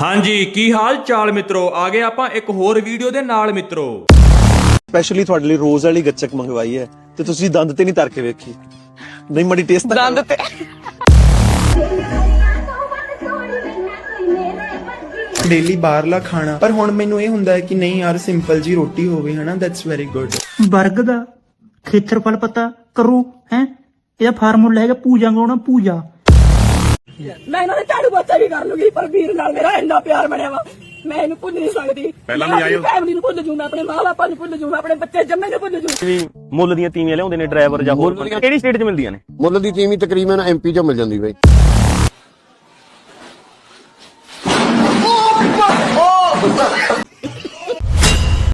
ਹਾਂਜੀ ਕੀ ਹਾਲ ਚਾਲ ਮਿੱਤਰੋ? ਆ ਗਏ ਆਪਾਂ ਇੱਕ ਹੋਰ ਵੀਡੀਓ ਦੇ ਨਾਲ ਮਿੱਤਰੋ। ਸਪੈਸ਼ਲੀ ਤੁਹਾਡੇ ਲਈ ਰੋਜ਼ ਵਾਲੀ ਗੱਚਕ ਮੰਗਵਾਈ ਹੈ ਤੇ ਤੁਸੀਂ ਦੰਦ ਤੇ ਨਹੀਂ ਤਰ ਕੇ ਵੇਖੀ। ਨਹੀਂ ਮੜੀ ਟੇਸਟ ਦੰਦ ਤੇ ਡੇਲੀ ਬਾਹਰਲਾ ਖਾਣਾ। ਪਰ ਹੁਣ ਮੈਨੂੰ ਇਹ ਹੁੰਦਾ ਹੈ ਕਿ ਨਹੀਂ ਯਾਰ ਸਿੰਪਲ ਜੀ ਰੋਟੀ ਹੋਵੇ ਹਨਾ? ਦੈਟਸ ਵੈਰੀ ਗੁੱਡ ਵਰਗ ਦਾ ਖੇਤਰਫਲ ਪਤਾ ਕਰੂ ਹੈ? ਇਹਦਾ ਫਾਰਮੂਲਾ ਹੈਗਾ ਪੂਜਾ ਗਾਉਣਾ ਪੂਜਾ। ਮੈਂ ਇਹਨਾਂ ਦੇ ਝਾੜੂ ਪੋਚਾ ਵੀ ਕਰ ਲੂਗੀ ਪਰ ਵੀਰ ਨਾਲ ਮੇਰਾ ਇੰਨਾ ਪਿਆਰ ਬਣਿਆ ਵਾ। ਮੈਂ ਇਹਨੂੰ ਭੁੱਲ ਨਹੀਂ ਸਕਦੀ। ਪਹਿਲਾਂ ਵੀ ਆਇਓ ਫੈਮਿਲੀ ਨੂੰ ਭੁੱਲ ਜੂ ਮੈਂ ਆਪਣੇ ਮਾਂ ਬਾਪਾਂ ਨੂੰ ਭੁੱਲ ਜੂ ਮੈਂ ਆਪਣੇ ਬੱਚੇ ਜੰਮੇ ਨੂੰ ਭੁੱਲ ਜੂ। ਵੀ ਮੁੱਲ ਦੀਆਂ ਤੀਵੀਆਂ ਲਿਆਉਂਦੇ ਨੇ ਡਰਾਈਵਰ ਜਾਂ ਹੋਰ ਕਿਹੜੀ ਸਟੇਟ 'ਚ ਮਿਲਦੀਆਂ ਨੇ? ਮੁੱਲ ਦੀ ਤੀਵੀਂ ਤਕਰੀਬਨ ਐਮਪੀ ਚੋਂ ਮਿਲ ਜਾਂਦੀ ਬਾਈ।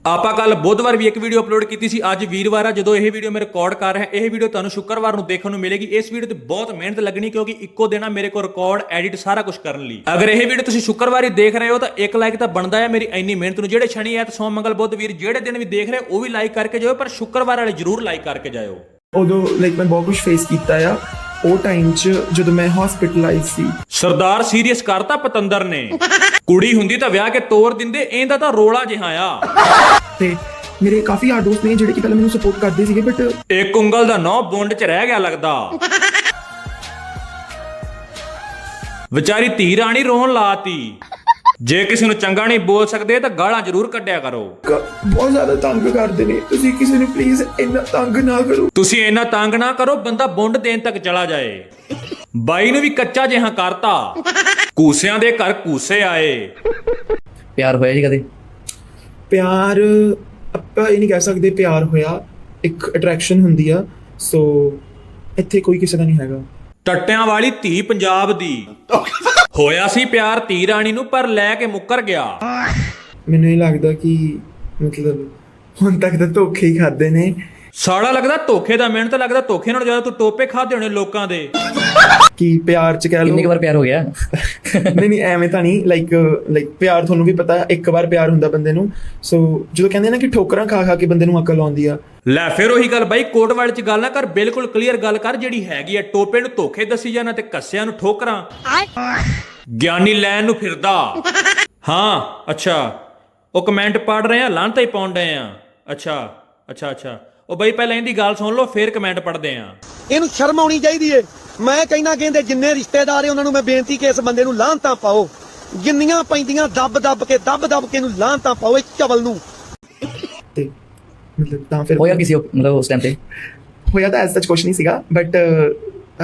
ਆਪਾਂ ਕੱਲ ਬੁੱਧਵਾਰ ਵੀ ਇੱਕ ਵੀਡੀਓ ਅਪਲੋਡ ਕੀਤੀ ਸੀ, ਅੱਜ ਵੀਰਵਾਰ ਆ, ਜਦੋਂ ਇਹ ਵੀਡੀਓ ਮੈਂ ਰਿਕਾਰਡ ਕਰ ਰਿਹਾ, ਇਹ ਵੀਡੀਓ ਤੁਹਾਨੂੰ ਸ਼ੁੱਕਰਵਾਰ ਨੂੰ ਦੇਖਣ ਨੂੰ ਮਿਲੇਗੀ। ਇਸ ਵੀਡੀਓ ਤੇ ਬਹੁਤ ਮਿਹਨਤ ਲੱਗਣੀ, ਕਿਉਂਕਿ ਇੱਕੋ ਦਿਨ ਆ ਮੇਰੇ ਕੋਲ ਰਿਕਾਰਡ ਐਡਿਟ ਸਾਰਾ ਕੁਝ ਕਰਨ ਲਈ। ਅਗਰ ਇਹ ਵੀਡੀਓ ਤੁਸੀਂ ਸ਼ੁੱਕਰਵਾਰ ਹੀ ਦੇਖ ਰਹੇ ਹੋ, ਤਾਂ ਇੱਕ ਲਾਈਕ ਤਾਂ ਬਣਦਾ ਹੈ ਮੇਰੀ ਇੰਨੀ ਮਿਹਨਤ ਨੂੰ। ਜਿਹੜੇ ਸ਼ਨੀ ਐਤ ਸੋਮ, ਮੰਗਲ, ਬੁੱਧ ਵੀਰ ਜਿਹੜੇ ਦਿਨ ਵੀ ਦੇਖ ਰਹੇ, ਉਹ ਵੀ ਲਾਈਕ ਕਰਕੇ ਜਾਓ ਪਰ ਸ਼ੁੱਕਰਵਾਰ ਵਾਲੇ ਜਰੂਰ ਲਾਈਕ ਕਰਕੇ ਜਾਇਓ। ਉਦੋਂ ਲਾਈਕ ਮੈਂ ਬਹੁਤ ਕੁਝ ਫੇਸ ਕੀਤਾ ਆ। ਉਹ ਟਾਈਮ 'ਚ ਜਦੋਂ ਮੈਂ ਹਸਪੀਟਲਾਈਜ਼ ਸੀ। ਸਰਦਾਰ ਸੀਰੀਅਸ ਕਰਤਾ ਪਤੰਦਰ ਨੇ। ਕੁੜੀ ਹੁੰਦੀ ਤਾਂ ਵਿਆਹ ਕੇ ਤੋਰ ਦਿੰਦੇ ਇਹਦਾ ਤਾਂ ਰੋਲਾ ਜਿਹਾ ਆ। ਤੇ ਮੇਰੇ ਕਾਫੀ ਯਾਰ ਦੋਸਤ ਨੇ ਜਿਹੜੇ ਕਿ ਪਹਿਲਾਂ ਮੈਨੂੰ ਸਪੋਰਟ ਕਰਦੇ ਸੀਗੇ ਬਟ ਇੱਕ ਉਂਗਲ ਦਾ ਨੌ ਬੁੰਡ 'ਚ ਰਹਿ ਗਿਆ ਲੱਗਦਾ। ਵਿਚਾਰੀ ਧੀ ਰਾਣੀ ਰੋਣ ਲਾਤੀ। ਜੇ ਕਿਸੇ ਨੂੰ ਚੰਗਾ ਨਹੀਂ ਬੋਲ ਸਕਦੇ ਤਾਂ ਗਾਲਾਂ ਜ਼ਰੂਰ ਕੱਢਿਆ ਕਰੋ। ਬਹੁਤ ਜ਼ਿਆਦਾ ਤੰਗ ਕਰਦੇ ਨੇ। ਤੁਸੀਂ ਕਿਸੇ ਨੂੰ ਪਲੀਜ਼ ਇੰਨਾ ਤੰਗ ਨਾ ਕਰੋ। ਤੁਸੀਂ ਇੰਨਾ ਤੰਗ ਨਾ ਕਰੋ ਬੰਦਾ ਬੁੰਡ ਦੇਣ ਤੱਕ ਚਲਾ ਜਾਏ। ਬਾਈ ਨੂੰ ਵੀ ਕੱਚਾ ਜਿਹਾ ਕਰਤਾ। ਕੂਸਿਆਂ ਦੇ ਘਰ ਕੂਸੇ ਆਏ। ਪਿਆਰ ਹੋਇਆ ਜੀ ਕਦੇ? ਪਿਆਰ ਆਪਾਂ ਇਹ ਨਹੀਂ ਕਹਿ ਸਕਦੇ ਪਿਆਰ ਹੋਇਆ। ਇੱਕ ਅਟਰੈਕਸ਼ਨ ਹੁੰਦੀ ਆ। ਸੋ ਇੱਥੇ ਕੋਈ ਕਿਸੇ ਦਾ ਨਹੀਂ ਹੈਗਾ। ਟੱਟਿਆਂ ਵਾਲੀ ਧੀ ਪੰਜਾਬ ਦੀ। ਹੋਇਆ ਸੀ ਪਿਆਰ, ਧੀ ਰਾਣੀ ਨੂੰ, ਪਰ ਲੈ ਕੇ ਮੁੱਕਰ ਗਿਆ। ਮੈਨੂੰ ਇਹ ਲੱਗਦਾ ਕਿ ਮਤਲਬ ਹੁਣ ਤੱਕ ਤਾਂ ਧੋਖੇ ਹੀ ਖਾਦੇ ਨੇ। ਸਾੜਾ ਲੱਗਦਾ ਧੋਖੇ ਦਾ ਮਿਹਨਤ ਲੱਗਦਾ ਧੋਖੇ ਨਾਲ ਜ਼ਿਆਦਾ ਤੂੰ ਟੋਪੇ ਖਾਦੇ ਹੋਣੇ ਲੋਕਾਂ ਦੇ। ਕਿ ਪਿਆਰ ਚ ਕਹਿ ਕਿੰਨੀ ਕੁ ਲਓ ਵਾਰ ਪਿਆਰ ਹੋ ਗਿਆ? ਨਹੀਂ ਨਹੀਂ ਐਵੇਂ ਤਾਂ ਨਹੀਂ ਲਾਈਕ ਲਾਈਕ ਪਿਆਰ ਤੁਹਾਨੂੰ ਵੀ ਪਤਾ ਇੱਕ ਵਾਰ ਪਿਆਰ ਹੁੰਦਾ ਬੰਦੇ ਨੂੰ। ਸੋ ਜਦੋਂ ਕਹਿੰਦੇ ਨਾ ਕਿ ਠੋਕਰਾਂ ਖਾ ਖਾ ਕੇ ਬੰਦੇ ਨੂੰ ਅਕਲ ਆਉਂਦੀ ਆ। ਲੈ ਫਿਰ ਉਹੀ ਗੱਲ ਬਾਈ ਕੋਟ ਵਾਲੇ ਚ ਗੱਲ ਨਾ ਕਰ ਬਿਲਕੁਲ ਕਲੀਅਰ ਗੱਲ ਕਰ ਜਿਹੜੀ ਹੈਗੀ ਆ ਟੋਪੇ ਨੂੰ ਧੋਖੇ ਦੱਸੀ ਜਾਣਾ ਤੇ ਕੱਸਿਆਂ ਨੂੰ ਠੋਕਰਾਂ। ਗਿਆਨੀ ਲੈਣ ਨੂੰ ਫਿਰਦਾ। ਹਾਂ ਅੱਛਾ। ਉਹ ਕਮੈਂਟ ਪੜ ਰਹੇ ਆ ਲਾਂਤਾ ਹੀ ਪਾਉਣ ਰਹੇ ਆ। ਅੱਛਾ ਅੱਛਾ ਅੱਛਾ। ਉਹ ਬਾਈ ਪਹਿਲਾਂ ਇਹਦੀ ਗੱਲ ਸੁਣ ਲਓ ਫਿਰ ਕਮੈਂਟ ਪੜਦੇ ਆ। ਇਹਨੂੰ ਸ਼ਰਮ ਆਉਣੀ ਚਾਹੀਦੀ ਏ। ਮੈਂ ਕਹਿਣਾ ਕਹਿੰਦੇ ਜਿੰਨੇ ਰਿਸ਼ਤੇਦਾਰ ਏ ਉਹਨਾਂ ਨੂੰ ਮੈਂ ਬੇਨਤੀ ਕਿ ਇਸ ਬੰਦੇ ਨੂੰ ਲਾਂਤਾਂ ਪਾਓ। ਜਿੰਨੀਆਂ ਪੈਂਦੀਆਂ ਦੱਬ ਦੱਬ ਕੇ ਦੱਬ ਦੱਬ ਕੇ ਇਹਨੂੰ ਲਾਂਤਾਂ ਪਾਓ ਇਹ ਚਵਲ ਨੂੰ। ਤੇ ਮਤਲਬ ਤਾਂ ਫਿਰ ਹੋਇਆ ਕਿਸੇ ਮਤਲਬ ਉਸ ਟਾਈਮ ਤੇ? ਹੋਇਆ ਤਾਂ ਐਸ ਸੱਚ ਕੁਝ ਨਹੀਂ ਸੀਗਾ ਬਟ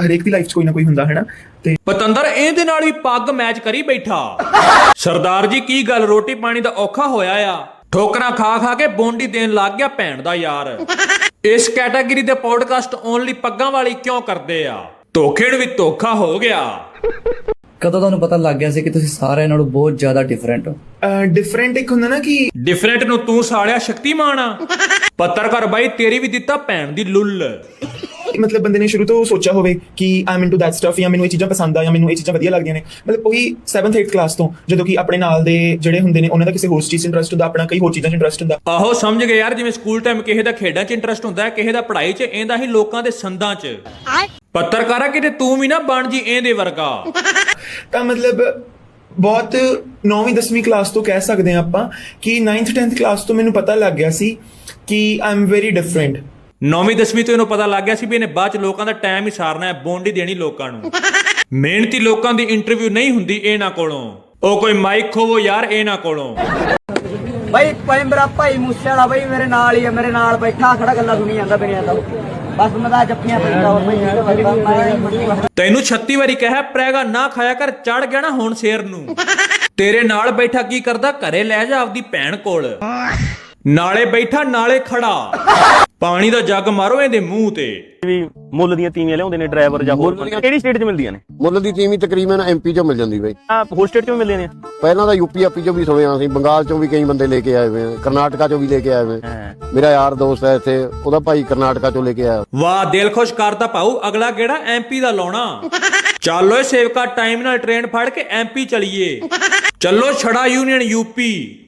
ਹਰੇਕ ਦੀ ਲਾਈਫ 'ਚ ਕੋਈ ਨਾ ਕੋਈ ਹੁੰਦਾ ਹੈ ਨਾ ਤੇ ਪਤੰਦਰ ਇਹਦੇ ਨਾਲ ਵੀ ਪੱਗ ਮੈਚ ਕਰੀ ਬੈਠਾ। ਸਰਦਾਰ ਜੀ ਕੀ ਗੱਲ? ਰੋਟੀ ਪਾਣੀ ਦਾ ਔਖਾ ਹੋਇਆ ਆ? ਠੋਕਰਾਂ ਖਾ ਖਾ ਕੇ ਬੋਂਡੀ ਦੇਣ ਲੱਗ ਗਿਆ ਭੈਣ ਦਾ ਯਾਰ। ਇਸ ਕੈਟਾਗਰੀ ਦੇ ਪੋਡਕਾਸਟ ਓਨਲੀ ਪੱਗਾਂ ਵਾਲੀ ਕਿਉਂ ਕਰਦੇ ਆ? ਧੋਖੇ ਨੂੰ ਵੀ ਧੋਖਾ ਹੋ ਗਿਆ। ਕਦੋਂ ਤੁਹਾਨੂੰ ਪਤਾ ਲੱਗ ਗਿਆ ਸੀ ਕਿ ਤੁਸੀਂ ਸਾਰਿਆਂ ਨਾਲੋਂ ਬਹੁਤ ਜ਼ਿਆਦਾ ਡਿਫਰੈਂਟ ਹੋ? ਡਿਫਰੈਂਟ ਇੱਕ ਹੁੰਦਾ ਨਾ ਕਿ ਡਿਫਰੈਂਟ ਨੂੰ ਤੂੰ ਸਾਲਿਆ ਸ਼ਕਤੀਮਾਨ ਆ। ਪੱਤਰਕਾਰ ਬਾਈ ਤੇਰੀ ਵੀ ਦਿੱਤਾ ਭੈਣ ਦੀ ਲੁੱਲ। ਮਤਲਬ ਬੰਦੇ ਨੇ ਸ਼ੁਰੂ ਤੋਂ ਸੋਚਿਆ ਹੋਵੇ ਕਿ ਆਈ ਇਨਟੂ ਦੈਟ ਸਟਫ ਜਾਂ ਮੈਨੂੰ ਇਹ ਚੀਜ਼ਾਂ ਪਸੰਦ ਆ ਜਾਂ ਮੈਨੂੰ ਇਹ ਚੀਜ਼ਾਂ ਵਧੀਆ ਲੱਗਦੀਆਂ ਨੇ। ਮਤਲਬ ਉਹੀ 7th 8th ਕਲਾਸ ਤੋਂ ਜਦੋਂ ਕਿ ਆਪਣੇ ਨਾਲ ਦੇ ਜਿਹੜੇ ਹੁੰਦੇ ਨੇ ਉਹਨਾਂ ਦਾ ਕਿਸੇ ਹੋਰ ਚੀਜ਼ 'ਚ ਇੰਟਰਸਟ ਹੁੰਦਾ ਆਪਣਾ ਕਈ ਹੋਰ ਚੀਜ਼ਾਂ 'ਚ ਇੰਟਰਸਟ ਹੁੰਦਾ। ਆਹੋ ਸਮਝ ਗਏ ਯਾਰ ਜਿਵੇਂ ਸਕੂਲ ਟਾਈਮ ਕਿਸੇ ਦਾ ਖੇਡਾਂ 'ਚ ਇੰਟਰਸਟ ਹੁੰਦਾ ਹੈ ਕਿਸੇ ਦਾ ਪੜ੍ਹਾਈ 'ਚ ਇਹਦਾ ਹੀ ਲੋਕਾਂ ਦੇ ਸੰਦਾਂ 'ਚ। ਪੱਤਰਕਾਰਾ ਕਿਤੇ ਤੂੰ ਵੀ ਨਾ ਬਣ ਜੀ ਇਹਦੇ ਵਰਗਾ। ਤਾਂ ਮਤਲਬ ਬਹੁਤ 9ਵੀਂ 10ਵੀਂ ਕਲਾਸ ਤੋਂ ਕਹਿ ਸਕਦੇ ਹਾਂ ਆਪਾਂ ਕਿ 9th 10th ਕਲਾਸ ਤੋਂ ਮੈਨੂੰ ਪਤਾ ਲੱਗ ਗਿਆ ਸੀ ਕਿ ਆਈ ਐਮ ਵੈਰੀ ਡਿਫਰੈਂਟ ਨੌਵੀਂ ਦਸਵੀਂ ਤੋਂ ਇਹਨੂੰ ਪਤਾ ਲੱਗ ਗਿਆ ਸੀ ਵੀ ਇਹਨੇ ਬਾਅਦ ਚ ਲੋਕਾਂ ਦਾ ਟਾਈਮ ਹੀ ਸਾਰਨਾ ਹੈ ਬੋਂਡੀ ਦੇਣੀ ਲੋਕਾਂ ਨੂੰ। ਮਿਹਨਤੀ ਲੋਕਾਂ ਦੀ ਇੰਟਰਵਿਊ ਨਹੀਂ ਹੁੰਦੀ ਇਹਨਾਂ ਕੋਲੋਂ। ਉਹ ਕੋਈ ਮਾਈਕ ਖੋਵੋ ਯਾਰ ਇਹਨਾਂ ਕੋਲੋਂ। ਬਈ ਭਾਈ ਮੇਰਾ ਭਾਈ ਮੂਸੇ ਵਾਲਾ ਬਈ ਮੇਰੇ ਨਾਲ ਹੀ ਆ ਮੇਰੇ ਨਾਲ ਬੈਠਾ ਖੜਾ ਗੱਲਾਂ ਸੁਣੀ ਜਾਂਦਾ ਬਿਨਿਆ ਦਾ ਬਸ ਮੈਂ ਤਾਂ ਜੱਫੀਆਂ ਪੈਂਦਾ ਹੋਰ ਬਈ ਮੈਂ ਤੈਨੂੰ 36 ਵਾਰੀ ਕਿਹਾ ਪ੍ਰੈਗਾ ਨਾ ਖਾਇਆ ਕਰ ਚੜ ਗਿਆ ਨਾ ਹੁਣ ਸ਼ੇਰ ਨੂੰ। ਤੇਰੇ ਨਾਲ ਬੈਠਾ ਕੀ ਕਰਦਾ? ਘਰੇ ਲੈ ਜਾ ਆਪਦੀ ਭੈਣ ਕੋਲ। ਨਾਲੇ ਬੈਠਾ ਨਾਲੇ ਖੜਾ। ਪਾਣੀ ਦਾ ਜੱਗ ਮਾਰੋ ਇਹਦੇ ਮੂੰਹ ਤੇ। ਵੀ ਮੁੱਲ ਦੀਆਂ ਤੀਵੀਆਂ ਲਿਆਉਂਦੇ ਨੇ ਡਰਾਈਵਰ ਜਾਂ ਹੋਰ ਕਿਹੜੀ ਸਟੇਟ 'ਚ ਮਿਲਦੀਆਂ ਨੇ? ਮੁੱਲ ਦੀ ਤੀਵੀਂ ਤਕਰੀਬਨ ਐਮਪੀ ਚੋਂ ਮਿਲ ਜਾਂਦੀ ਬਾਈ। ਆ ਹੋਰ ਸਟੇਟ 'ਚ ਮਿਲਦੀਆਂ ਨੇ। ਪਹਿਲਾਂ ਤਾਂ ਯੂਪੀ ਆਪੀ ਚੋਂ ਵੀ ਸੁਣਿਆ ਸੀ ਬੰਗਾਲ ਚੋਂ ਵੀ ਕਈ ਬੰਦੇ ਲੈ ਕੇ ਆਏ ਹੋਏ ਆ ਕਰਨਾਟਕਾ ਚੋਂ ਵੀ ਲੈ ਕੇ ਆਏ ਹੋਏ ਹਾਂ। ਮੇਰਾ ਯਾਰ ਦੋਸਤ ਹੈ ਇੱਥੇ ਉਹਦਾ ਭਾਈ ਕਰਨਾਟਕਾ ਚੋਂ ਲੈ ਕੇ ਆਇਆ। ਵਾਹ ਦਿਲ ਖੁਸ਼ ਕਰਦਾ ਪਾਉ ਅਗਲਾ ਕਿਹੜਾ ਐਮਪੀ ਦਾ ਲਾਉਣਾ? ਚੱਲ ਓਏ ਸੇਵਕਾ ਟਾਈਮ ਨਾਲ ਟ੍ਰੇਨ ਫੜ ਕੇ ਐਮਪੀ ਚਲੀਏ। ਚੱਲੋ ਛੜਾ ਯੂਨੀਅਨ ਯੂਪੀ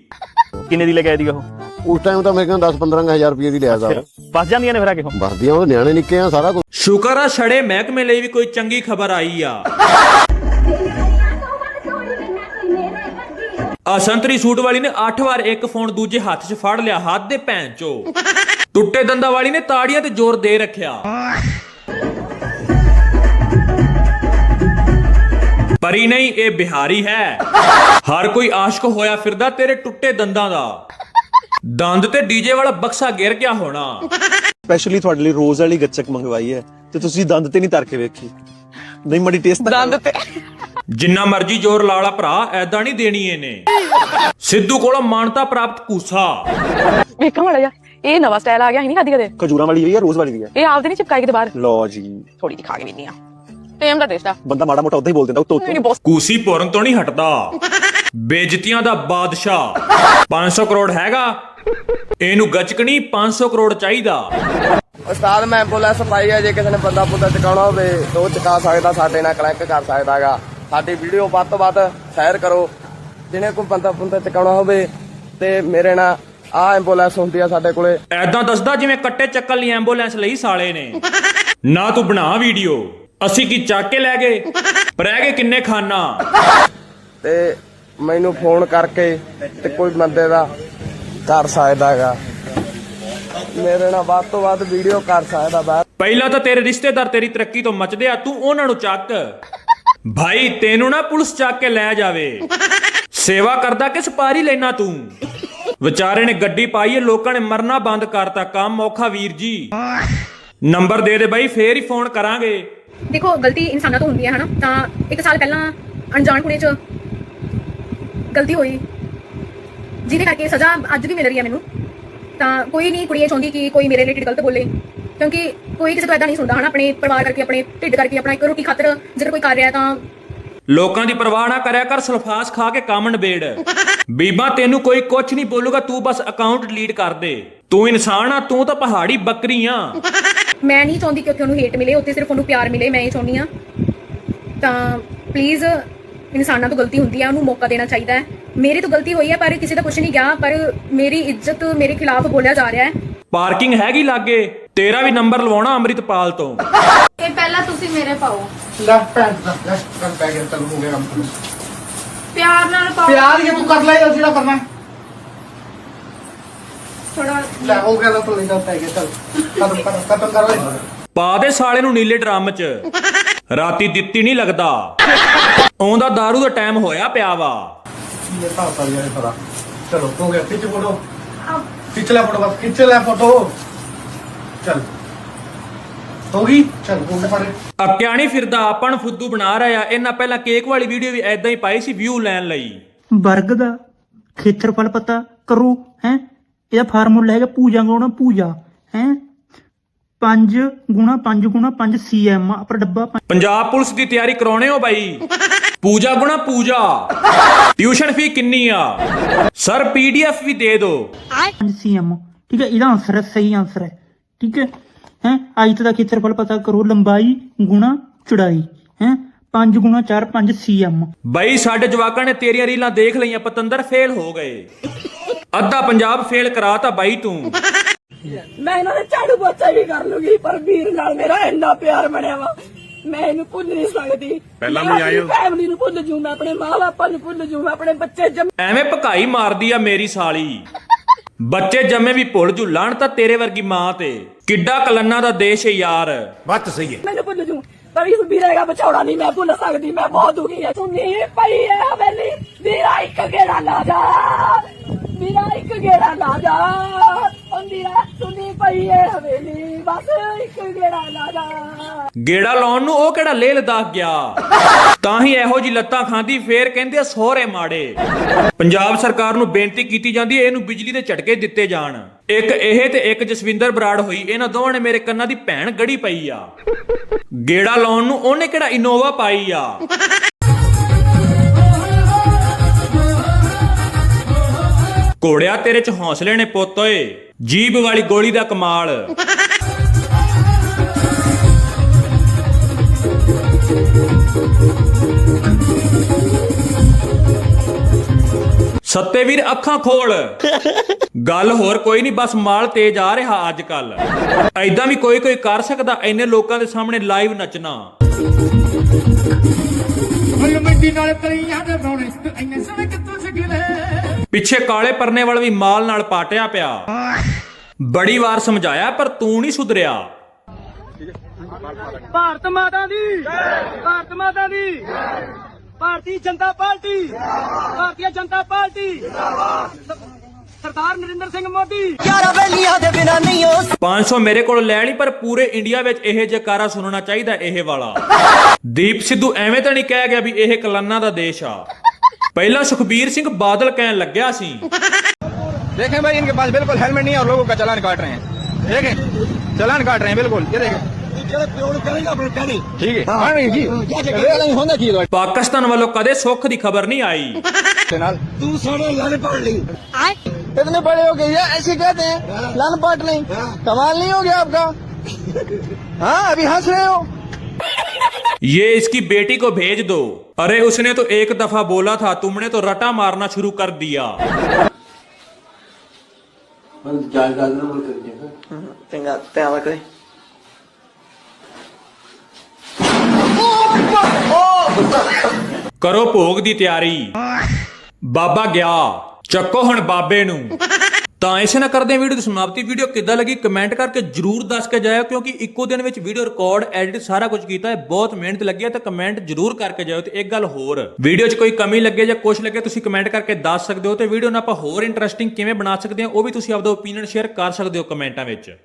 ਕਿੰਨੇ ਦੀ ਲੈ ਕੇ ਆਈ ਦੀ ਉਹ? ਉਸ ਟਾਈਮ ਤਾਂ ਮੇਰੇ ਕੋਲ 10 15000 ਰੁਪਏ ਦੀ ਲਿਆ ਸੀ ਬਸ ਜਾਂਦੀਆਂ ਨੇ ਫਿਰ ਆ ਕੇ ਉਹ? ਬਸਦੀਆਂ ਉਹ ਨਿਆਣੇ ਨਿੱਕੇ ਆ ਸਾਰਾ ਕੁਝ ਸ਼ੁਕਰ ਆ ਛੜੇ ਮਹਿਕਮੇ ਲਈ ਵੀ ਕੋਈ ਚੰਗੀ ਖਬਰ ਆਈ ਆ। ਆ ਸੰਤਰੀ ਸੂਟ ਵਾਲੀ ਨੇ 8 ਵਾਰ ਇੱਕ ਫੋਨ ਦੂਜੇ ਹੱਥ 'ਚ ਫੜ ਲਿਆ ਹੱਥ ਦੇ ਭੈਣ 'ਚੋ। ਟੁੱਟੇ ਦੰਦਾਂ ਵਾਲੀ ਨੇ ਤਾੜੀਆਂ ਤੇ ਜ਼ੋਰ ਦੇ ਰੱਖਿਆ। ਪਰੀ ਨਹੀਂ ਇਹ ਬਿਹਾਰੀ ਹੈ। ਹਰ ਕੋਈ ਆਸ਼ਕ ਹੋਇਆ ਫਿਰਦਾ ਤੇਰੇ ਟੁੱਟੇ ਦੰਦਾਂ ਦਾ। ਦੰਦ ਤੇ ਡੀਜੇ ਵਾਲਾ ਬਕਸਾ ਗਿਰ ਗਿਆ ਹੋਣਾ। ਸਪੈਸ਼ਲੀ ਤੁਹਾਡੇ ਲਈ ਰੋਜ਼ ਵਾਲੀ ਗੱਚਕ ਮੰਗਵਾਈ ਹੈ ਤੇ ਤੁਸੀਂ ਦੰਦ ਤੇ ਨਹੀਂ ਤਰ ਕੇ ਵੇਖੀ। ਨਹੀਂ ਮੜੀ ਟੇਸਟ ਦੰਦ ਤੇ। ਜਿੰਨਾ ਮਰਜ਼ੀ ਜ਼ੋਰ ਲਾਲਾ ਭਰਾ ਐਦਾਂ ਨਹੀਂ ਦੇਣੀ ਇਹਨੇ। ਸਿੱਧੂ ਕੋਲੋਂ ਮਾਨਤਾ ਪ੍ਰਾਪਤ ਕੂਸਾ। ਵੇਖਾਂ ਮਾੜਾ ਜਿਹਾ ਇਹ ਨਵਾਂ ਸਟਾਈਲ ਆ ਗਿਆ ਹੀ ਨਹੀਂ ਖਾਦੀ ਕਦੇ ਖਜੂਰਾਂ ਵਾਲੀ ਵੀ ਹੈ ਰੋਜ਼ ਵਾਲੀ ਵੀ ਹੈ ਇਹ ਆਪਦੇ ਨਹੀਂ ਚਿਪਕਾਈ ਕਿਤੇ ਬਾਹਰ? ਲਓ ਜੀ। ਥੋੜੀ ਜਿਹੀ ਖਾ ਕੇ ਵੇਨੀ ਆ ਟੇਮ ਦਾ ਟੇਸਟ ਆ ਬੰਦਾ ਮਾੜਾ ਮੋਟਾ ਉਦਾਂ ਹੀ ਬੋਲ ਦਿੰਦਾ ਉੱਤੋਂ ਬਹੁਤ ਕੂਸੀ ਪੁਰਨ ਤੋਂ ਨਹੀਂ ਹਟਦਾ। ਬੇਇੱਜ਼ਤੀਆਂ ਦਾ ਬਾਦਸ਼ਾਹ। 500 ਕਰੋੜ ਹੈਗਾ। ਇਹਨੂੰ ਗੱਚਕਣੀ 500 ਕਰੋੜ ਚਾਹੀਦਾ। ਉਸਤਾਦ ਮੈਂ ਐਂਬੂਲੈਂਸ ਪਾਈ ਹੈ ਜੇ ਕਿਸੇ ਨੇ ਬੰਦਾ ਪੁੱਤਾ ਚਕਾਉਣਾ ਹੋਵੇ ਤਾਂ ਉਹ ਚਕਾ ਸਕਦਾ ਸਾਡੇ ਨਾਲ ਕਨੈਕਟ ਕਰ ਸਕਦਾਗਾ। ਸਾਡੀ ਵੀਡੀਓ ਵੱਧ ਤੋਂ ਵੱਧ ਸ਼ੇਅਰ ਕਰੋ। ਜਿਹਨੇ ਕੋਈ ਬੰਦਾ ਪੁੱਤਾ ਚਕਾਉਣਾ ਹੋਵੇ ਤੇ ਮੇਰੇ ਨਾਲ ਆ ਐਂਬੂਲੈਂਸ ਹੁੰਦੀ ਆ ਸਾਡੇ ਕੋਲੇ। ਐਦਾਂ ਦੱਸਦਾ ਜਿਵੇਂ ਕੱਟੇ ਚੱਕਣ ਲਈ ਐਂਬੂਲੈਂਸ ਲਈ ਸਾਲੇ ਨੇ। ਨਾ ਤੂੰ ਬਣਾ ਵੀਡੀਓ ਅਸੀਂ ਕੀ ਚੱਕ ਕੇ ਲੈ ਗਏ? ਪਰ ਰਹਿ ਗਏ ਕਿੰਨੇ ਖਾਨਾ? ਤੇ ਮੈਨੂੰ ਫੋਨ ਕਰਕੇ ਤੇ ਕੋਈ ਬੰਦੇ ਦਾ ਕਰ ਸਕਦਾਗਾ ਮੇਰੇ ਨਾਲ ਵੱਧ ਤੋਂ ਵੱਧ ਵੀਡੀਓ ਕਰ ਸਕਦਾ ਬਾ ਪਹਿਲਾਂ ਤਾਂ ਤੇਰੇ ਰਿਸ਼ਤੇਦਾਰ ਤੇਰੀ ਤਰੱਕੀ ਤੋਂ ਮੱਚਦੇ ਆ ਤੂੰ ਉਹਨਾਂ ਨੂੰ ਚੱਕ। ਭਾਈ ਤੈਨੂੰ ਨਾ ਪੁਲਿਸ ਚੱਕ ਕੇ ਲੈ ਜਾਵੇ। ਸੇਵਾ ਕਰਦਾ ਕਿ ਸਪਾਰੀ ਲੈਣਾ ਤੂੰ? ਵਿਚਾਰੇ ਨੇ ਗੱਡੀ ਪਾਈ ਏ ਲੋਕਾਂ ਨੇ ਮਰਨਾ ਬੰਦ ਕਰਤਾ। ਕੰਮ ਔਖਾ ਵੀਰ ਜੀ। ਨੰਬਰ ਦੇ ਦੇ ਬਾਈ ਫੇਰ ਹੀ ਫੋਨ ਕਰਾਂਗੇ। ਦੇਖੋ, ਗਲਤੀ ਇਨਸਾਨਾਂ ਤੋਂ ਹੁੰਦੀ ਹੈ, ਹਨਾ? ਤਾਂ ਇੱਕ ਸਾਲ ਪਹਿਲਾਂ ਅਣਜਾਣ ਕੁੜੇ 'ਚ ਗਲਤੀ ਹੋਈ। ਜਿਹਦੇ ਕਰਕੇ ਸਜ਼ਾ ਅੱਜ ਵੀ ਮਿਲ ਰਹੀ ਹੈ ਮੈਨੂੰ। ਤਾਂ ਕੋਈ ਨਹੀਂ ਕੁੜੀ ਚਾਹੁੰਦੀ ਕਿ ਕੋਈ ਮੇਰੇ ਰਿਲੇਟਡ ਗਲਤ ਬੋਲੇ। ਕਿਉਂਕਿ ਕੋਈ ਕਿਸੇ ਤੋਂ ਇਦਾਂ ਨਹੀਂ ਸੁਣਦਾ, ਹਨਾ? ਆਪਣੇ ਪਰਿਵਾਰ ਕਰਕੇ, ਆਪਣੇ ਢਿੱਡ ਕਰਕੇ, ਆਪਣਾ ਇੱਕ ਰੋਟੀ ਖਾਤਰ ਜੇਕਰ ਕੋਈ ਕਰ ਰਿਹਾ ਤਾਂ ਲੋਕਾਂ ਦੀ ਪਰਵਾਹ ਨਾ ਕਰਿਆ ਕਰ, ਸਲਫਾਸ ਖਾ ਕੇ ਕੰਮ ਨਿਬੇੜ। ਬੀਬਾ, ਤੈਨੂੰ ਕੋਈ ਕੁਝ ਨਹੀਂ ਬੋਲੂਗਾ, ਤੂੰ ਬਸ ਅਕਾਊਂਟ ਡਿਲੀਟ ਕਰ ਦੇ। ਤੂੰ ਇਨਸਾਨ ਆ, ਤੂੰ ਤਾਂ ਪਹਾੜੀ ਬੱਕਰੀ ਆ। ਮੈਂ ਨਹੀਂ ਚਾਹੁੰਦੀ ਕਿ ਉੱਥੇ ਉਹਨੂੰ ਹੇਟ ਮਿਲੇ ਉੱਥੇ ਸਿਰਫ ਉਹਨੂੰ ਪਿਆਰ ਮਿਲੇ ਮੈਂ ਇਹ ਚਾਹੁੰਦੀ ਆ ਤਾਂ ਪਲੀਜ਼ ਇਨਸਾਨਾਂ ਤੋਂ ਗਲਤੀ ਹੁੰਦੀ ਹੈ ਉਹਨੂੰ ਮੌਕਾ ਦੇਣਾ ਚਾਹੀਦਾ ਹੈ। ਮੇਰੀ ਤੋਂ ਗਲਤੀ ਹੋਈ ਹੈ ਪਰ ਕਿਸੇ ਦਾ ਕੁਝ ਨਹੀਂ ਗਿਆ ਪਰ ਮੇਰੀ ਇੱਜ਼ਤ ਮੇਰੇ ਖਿਲਾਫ ਬੋਲਿਆ ਜਾ ਰਿਹਾ ਹੈ। ਪਾਰਕਿੰਗ ਹੈਗੀ ਲਾਗੇ ਤੇਰਾ ਵੀ ਨੰਬਰ ਲਵਾਉਣਾ ਅੰਮ੍ਰਿਤਪਾਲ ਤੋਂ। ਇਹ ਪਹਿਲਾਂ ਤੁਸੀਂ ਮੇਰੇ ਪਾਓ। ਲੈਫਟ ਪੈਂਟ ਲੈਫਟ ਪੈਂਟ ਪੈ ਗਿਆ ਚੱਲ ਹੋ ਗਿਆ ਕੰਮ। ਪਿਆਰ ਨਾਲ ਪਾਓ। ਪਿਆਰ ਇਹ ਤੂੰ ਕਰ ਲੈ ਜਿਹੜਾ ਕਰਨਾ ਥੋੜਾ ਲੈ ਪਾ ਦੇ ਸਾਲੇ ਨੂੰ ਨੀਲੇ ਡਰਮ 'ਚ। ਰਾਤੀ ਦਿੱਤੀ ਨਹੀਂ ਲੱਗਦਾ। ਆਉਂਦਾ दारू ਦਾ ਟਾਈਮ ਹੋਇਆ ਪਿਆ ਵਾ। ਇਹ ਫਿਰਦਾ ਆਪਾਂ ਨੂੰ ਫੁੱਦੂ ਬਣਾ ਰਿਹਾ। ਇਹਨਾਂ ਪਹਿਲਾਂ ਕੇਕ ਵਾਲੀ ਵੀਡੀਓ ਵੀ ਐਦਾਂ ਹੀ ਪਾਈ ਸੀ ਵਿਊ ਲੈਣ ਲਈ। ਵਰਗ ਦਾ ਖੇਤਰਫਲ ਪਤਾ ਕਰੋ ਹੈ? ਇਹਦਾ ਫਾਰਮੂਲਾ ਹੈਗਾ ਪੂਜਾ ਗੁਣਾ ਪੂਜਾ ਹੈ? 5 ਗੁਣਾ 5 ਗੁਣਾ 5 ਸੀਐਮ ਆਪਣਾ ਡੱਬਾ ਪੰਜ- ਪੰਜਾਬ ਪੁਲਿਸ ਦੀ ਤਿਆਰੀ ਕਰਾਉਣੇ ਹੋ ਬਾਈ। ਪੂਜਾ ਗੁਣਾ ਪੂਜਾ। ਟਿਊਸ਼ਨ ਫੀ ਕਿੰਨੀ ਆ? ਸਰ ਪੀਡੀਐਫ ਵੀ ਦੇ ਦਿਓ। 5 ਸੀਐਮ ਠੀਕ ਹੈ? ਇਹਦਾ ਆਨਸਰ ਹੈ ਸਹੀ ਆਨਸਰ ਹੈ ਠੀਕ ਹੈ? ਹੈ? ਆਇਤ ਦਾ ਖੇਤਰਫਲ ਪਤਾ ਕਰੋ ਲੰਬਾਈ ਗੁਣਾ ਚੌੜਾਈ ਹੈ? 5 ਗੁਣਾ 4 5 ਸੀਐਮ ਬਾਈ ਸਾਡੇ ਜਵਾਕਾਂ ਨੇ ਤੇਰੀਆਂ ਰੀਲਾਂ ਦੇਖ ਲਈਆਂ ਪਤੰਦਰ ਫੇਲ ਹੋ ਗਏ। ਅੱਧਾ ਪੰਜਾਬ ਫੇਲ ਕਰਾਤਾ ਬਾਈ ਤੂੰ। ਮੈਂ ਇਹਨਾਂ ਦੇ ਝਾੜੂ ਪੋਚਾ ਵੀ ਕਰ ਲੂਗੀ ਪਰ ਵੀਰ ਨਾਲ ਮੇਰਾ ਇੰਨਾ ਪਿਆਰ ਬਣਿਆ ਵਾ। ਮੈਂ ਇਹਨੂੰ ਭੁੱਲ ਨਹੀਂ ਸਕਦੀ। ਪਹਿਲਾਂ ਵੀ ਆਇਓ ਫੈਮਿਲੀ ਨੂੰ ਭੁੱਲ ਜੂ ਮੈਂ ਆਪਣੇ ਮਾਂ-ਬਾਪਾਂ ਨੂੰ ਭੁੱਲ ਜੂ ਮੈਂ ਆਪਣੇ ਬੱਚੇ ਜੰਮ ਐਵੇਂ ਭਕਾਈ ਮਾਰਦੀ ਆ ਮੇਰੀ ਸਾਲੀ। ਬੱਚੇ ਜੰਮੇ ਵੀ ਭੁੱਲ ਜੂ ਲਾਣ ਤਾਂ ਤੇਰੇ ਵਰਗੀ ਮਾਂ ਤੇ। ਕਿੱਡਾ ਕਲੰਨਾ ਦਾ ਦੇਸ਼ ਏ ਯਾਰ। ਮੈਨੂੰ ਭੁੱਲ ਜੂ ਪਰ ਇਸ ਵੀਰੇ ਦਾ ਬਚਾਉਣਾ ਨਹੀਂ ਮੈਂ ਭੁੱਲ ਸਕਦੀ ਮੈਂ ਬਹੁਤ ਦੁਖੀ ਹਾਂ। ਸੁਣੀ ਪਈ ਹੈ ਹਵੇਲੀ ਵੀਰਾ ਇੱਕ ਗੇੜਾ ਲਾ ਜਾ। ਵੀਰਾ ਇੱਕ ਗੇੜਾ ਲਾ ਜਾ। ਉਹ ਸੁਣੀ ਪਈ ਹੈ ਹਵੇਲੀ। ਬਸ ਇੱਕ ਗੇੜਾ ਲਾ ਜਾ। ਗੇੜਾ ਲਾਉਣ ਨੂੰ ਉਹ ਕਿਹੜਾ ਲੇਹ ਲਦਾਖ ਗਿਆ? ਤਾਂ ਹੀ ਇਹੋ ਜੀ ਲੱਤਾਂ ਖਾਂਦੀ, ਫੇਰ ਕਹਿੰਦੇ ਆ ਸਹੁਰੇ ਮਾੜੇ। ਪੰਜਾਬ ਸਰਕਾਰ ਨੂੰ ਬੇਨਤੀ ਕੀਤੀ ਜਾਂਦੀ ਹੈ ਇਹਨੂੰ ਬਿਜਲੀ ਦੇ ਝਟਕੇ ਦਿੱਤੇ ਜਾਣ। ਇੱਕ ਇਹ ਤੇ ਇੱਕ ਜਸਵਿੰਦਰ ਬਰਾੜ ਹੋਈ, ਇਹਨਾਂ ਦੋਵਾਂ ਨੇ ਮੇਰੇ ਕੰਨਾਂ ਦੀ ਭੈਣ ਗੜੀ ਪਈ ਆ। ਗੇੜਾ ਲਾਉਣ ਨੂੰ ਉਹਨੇ ਕਿਹੜਾ ਇਨੋਵਾ ਪਾਈ ਆ? ਘੋੜਿਆ ਤੇਰੇ ਚ ਹੌਸਲੇ ਨੇ ਪੁੱਤ ਓਏ। ਜੀਬ ਵਾਲੀ ਗੋਲੀ ਦਾ ਕਮਾਲ। ਸੱਤੇ ਵੀਰ ਅੱਖਾਂ ਖੋਲ। ਗੱਲ ਹੋਰ ਕੋਈ ਨਹੀਂ, ਬਸ ਮਾਲ ਤੇਜ ਆ ਰਿਹਾ ਅੱਜ ਕੱਲ ਐਦਾਂ ਵੀ ਕੋਈ ਕੋਈ ਕਰ ਸਕਦਾ ਐਨੇ ਲੋਕਾਂ ਦੇ ਸਾਹਮਣੇ ਲਾਈਵ ਨੱਚਣਾ। ਮਿੱਟੀ ਨਾਲ ਕਲੀਆਂ ਦੇ ਬੌਣੇ ਇੰਨੇ ਸੋਹਣੇ ਕਿੱਥੋਂ ਸਿੱਖਲੇ ਪਿੱਛੇ ਕਾਲੇ ਪਰਨੇ ਵਾਲਾ ਵੀ ਮਾਲ ਨਾਲ ਪਾਟਿਆ ਪਿਆ। ਬੜੀ ਵਾਰ ਸਮਝਾਇਆ ਪਰ ਤੂੰ ਨਹੀਂ ਸੁਧਰਿਆ। ਭਾਰਤ ਮਾਤਾ ਦੀ। ਭਾਰਤ ਮਾਤਾ ਦੀ। ਭਾਰਤੀ ਜਨਤਾ ਪਾਰਟੀ। ਭਾਰਤੀ ਜਨਤਾ ਪਾਰਟੀ। ਸਰਦਾਰ ਨਰਿੰਦਰ ਸਿੰਘ ਮੋਦੀ। 500 ਮੇਰੇ ਕੋਲ ਲੈ ਲਈ ਪਰ ਪੂਰੇ ਇੰਡੀਆ ਵਿੱਚ ਇਹ ਜਕਾਰਾ ਸੁਣਨਾ ਚਾਹੀਦਾ ਇਹ ਵਾਲਾ। ਦੀਪ ਸਿੱਧੂ ਐਵੇਂ ਤਾਂ ਨਹੀਂ ਕਹਿ ਗਿਆ ਵੀ ਇਹ ਕਲਾਨਾ ਦਾ ਦੇਸ਼ ਆ। ਪਹਿਲਾਂ ਸੁਖਬੀਰ ਸਿੰਘ ਬਾਦਲ ਕਹਿਣ ਲੱਗਿਆ ਸੀ देखें भाई इनके पास बिल्कुल हेलमेट नहीं है और लोगों का चालान काट रहे हैं देखें चालान काट रहे हैं बिल्कुल ये देखें ठीक है हाँ नहीं जी नहीं होना चाहिए ਪਾਕਿਸਤਾਨ ਵੱਲੋਂ ਕਦੇ ਸੁੱਖ ਦੀ ਖਬਰ ਨਹੀਂ ਆਈ तू सारे लाने पाट ली इतने बड़े हो गए ये ऐसे कहते हैं लान पाट नहीं कमाल नहीं हो गया आपका हाँ अभी हंस रहे हो ये इसकी बेटी को भेज दो अरे उसने तो एक दफा बोला था तुमने तो रटा मारना शुरू कर दिया चंगा ਧਿਆਨ ਰੱਖੇ ਕਰੋ ਭੋਗ ਦੀ ਤਿਆਰੀ ਬਾਬਾ ਗਿਆ ਚੱਕੋ ਹੁਣ ਬਾਬੇ ਨੂੰ ਤਾਂ ਇਸੇ ਨਾਲ ਕਰਦੇ ਹਾਂ ਵੀਡੀਓ ਦੀ ਸਮਾਪਤੀ। ਵੀਡੀਓ ਕਿੱਦਾਂ ਲੱਗੀ ਕਮੈਂਟ ਕਰਕੇ ਜਰੂਰ ਦੱਸ ਕੇ ਜਾਇਓ, ਕਿਉਂਕਿ ਇੱਕੋ ਦਿਨ ਵਿੱਚ ਵੀਡੀਓ ਰਿਕਾਰਡ ਐਡਿਟ ਸਾਰਾ ਕੁਝ ਕੀਤਾ ਹੈ, ਬਹੁਤ ਮਿਹਨਤ ਲੱਗੀ ਹੈ, ਤਾਂ ਕਮੈਂਟ ਜਰੂਰ ਕਰਕੇ ਜਾਇਓ ਤੇ ਇੱਕ ਗੱਲ ਹੋਰ। ਵੀਡੀਓ 'ਚ ਕੋਈ ਕਮੀ ਲੱਗੇ ਜਾਂ ਕੁਝ ਲੱਗੇ, ਤੁਸੀਂ ਕਮੈਂਟ ਕਰਕੇ ਦੱਸ ਸਕਦੇ ਹੋ ਤੇ ਵੀਡੀਓ ਨੂੰ ਆਪਾਂ ਹੋਰ ਇੰਟਰਸਟਿੰਗ ਕਿਵੇਂ ਬਣਾ ਸਕਦੇ ਹਾਂ, ਉਹ ਵੀ ਤੁਸੀਂ ਆਪਦਾ ਓਪੀਨੀਅਨ ਸ਼ੇਅਰ ਕਰ ਸਕਦੇ ਹੋ ਕਮੈਂਟਾਂ ਵਿੱਚ।